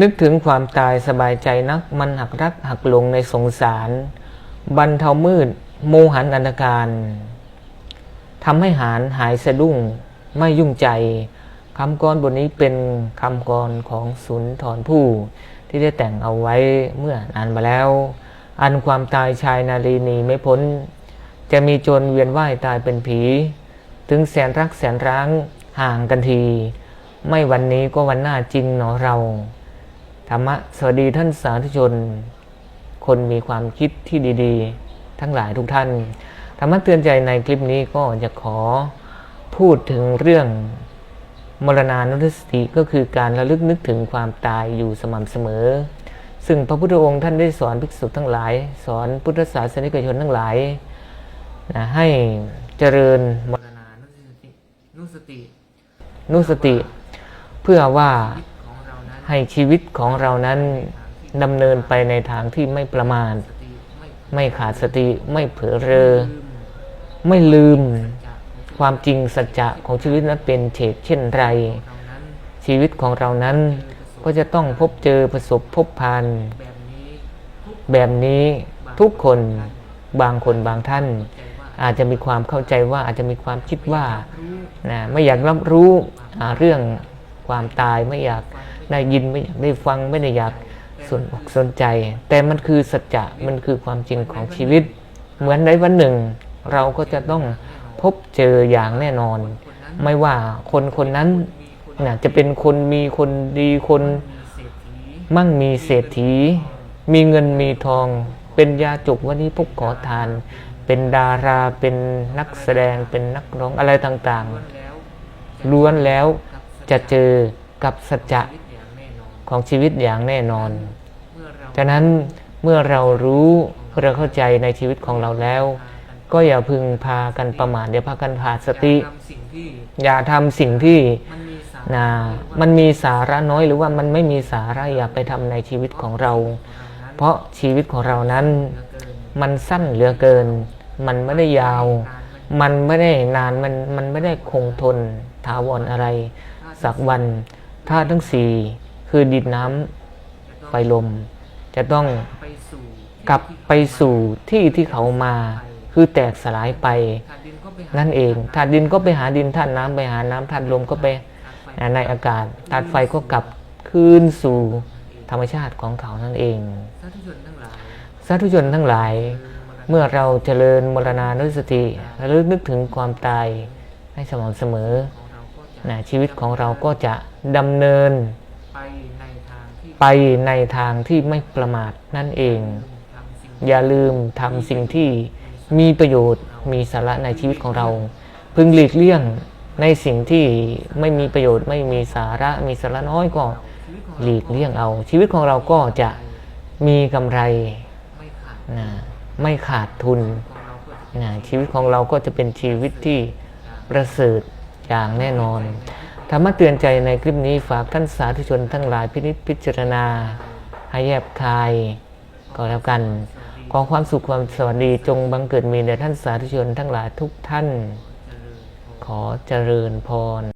นึกถึงความตายสบายใจนัก มันหักรักหักหลงในสงสาร บรรเทามืด โมหันอันธการทำให้หารหายสะดุ้ง ไม่ยุ่งใจคำกรบทนี้เป็นคำกรของสุนทรผู้ที่ได้แต่งเอาไว้เมื่อนานมาแล้ว อันความตายชายนารีนีไม่พ้น จะมีจรเวียนว่ายตายเป็นผี ถึงแสนรักแสนร้างห่างกันที ไม่วันนี้ก็วันหน้าจริงหนอเรา ธรรมะสวัสดีท่านสาธุชน คนมีความคิดที่ดีๆ ทั้งหลายทุกท่าน ธรรมะเตือนใจในคลิปนี้ก็จะขอพูดถึงเรื่องมรณานุสติก็คือการระลึกนึกถึงความตายอยู่สม่ำเสมอ ซึ่งพระพุทธองค์ท่านได้สอนภิกษุทั้งหลาย สอนพุทธศาสนิกชนทั้งหลายนะให้เจริญมรณานุสตินุสตินุสติเพื่อว่า ให้ชีวิตของเรานั้นดำเนินไปในทางที่ไม่ประมาทไม่ขาดสติไม่เผลอเรอ ไม่ลืมความจริงสัจจะของชีวิตนั้นเป็นเฉกเช่นไร ชีวิตของเรานั้นก็จะต้องพบเจอประสบพบผ่านแบบนี้ทุกคนบางคนบางท่าน อาจจะมีความเข้าใจว่าอาจจะมีความคิดว่านะไม่อยากรับรู้เรื่อง ความตายไม่อยากได้ยินไม่อยากได้ฟังไม่ได้อยากสนอกสนใจ แต่มันคือสัจจะมันคือความจริงของชีวิต เหมือนในวันหนึ่ง เราก็จะต้องพบเจออย่างแน่นอน ไม่ว่าคนคนนั้นนะจะเป็นคนมีคนดีคนมั่งมีเศรษฐี มีเงินมีทอง เป็นยาจุกวันนี้พวกขอทาน เป็นดาราเป็นนักแสดงเป็นนักร้องอะไรต่างๆล้วนแล้ว จะเจอกับสัจจะของชีวิตอย่างแน่นอนฉะนั้นเมื่อเรารู้เราเข้าใจในชีวิตของเราแล้ว ก็อย่าพึงพากันประมาทอย่าพากันขาดสติ อย่าทำสิ่งที่นะมันมีสาระน้อยหรือว่ามันไม่มีสาระอย่าไปทำในชีวิตของเรา เพราะชีวิตของเรานั้น มันสั้นเหลือเกิน มันไม่ได้ยาว มันไม่ได้นานมันมันไม่ได้คงทนถาวรอะไร สักวันธาตุทั้งสี่คือดินน้ำไฟลม จะต้องกลับไปสู่ที่ที่เขามา คือแตกสลายไป นั่นเองธาตุดินก็ไปหาดินธาตุน้ำไปหาน้ำธาตุลมก็ไปในอากาศธาตุไฟก็กลับคืนสู่ธรรมชาติของเขานั่นเองสาธุชนทั้งหลาย เมื่อเราเจริญมรณานุสติระลึกนึกถึงความตายให้สม่ำเสมอ นะชีวิตของเราก็จะดำเนินไปในทางที่ไม่ประมาทนั่นเอง อย่าลืมทำสิ่งที่มีประโยชน์มีสาระในชีวิตของเรา พึงหลีกเลี่ยงในสิ่งที่ไม่มีประโยชน์ไม่มีสาระมีสาระน้อยก็หลีกเลี่ยงเอา ชีวิตของเราก็จะมีกำไรนะไม่ขาดทุนนะชีวิตของเราก็จะเป็นชีวิตที่ประเสริฐ อย่างแน่นอนธรรมะเตือนใจในคลิปนี้ฝากท่านสาธุชนทั้งหลายพินิจพิจารณา ให้แยบคายก็แล้วกัน ขอความสุขความสวัสดีจงบังเกิดมีแด่ท่านสาธุชนทั้งหลายทุกท่าน ขอเจริญพร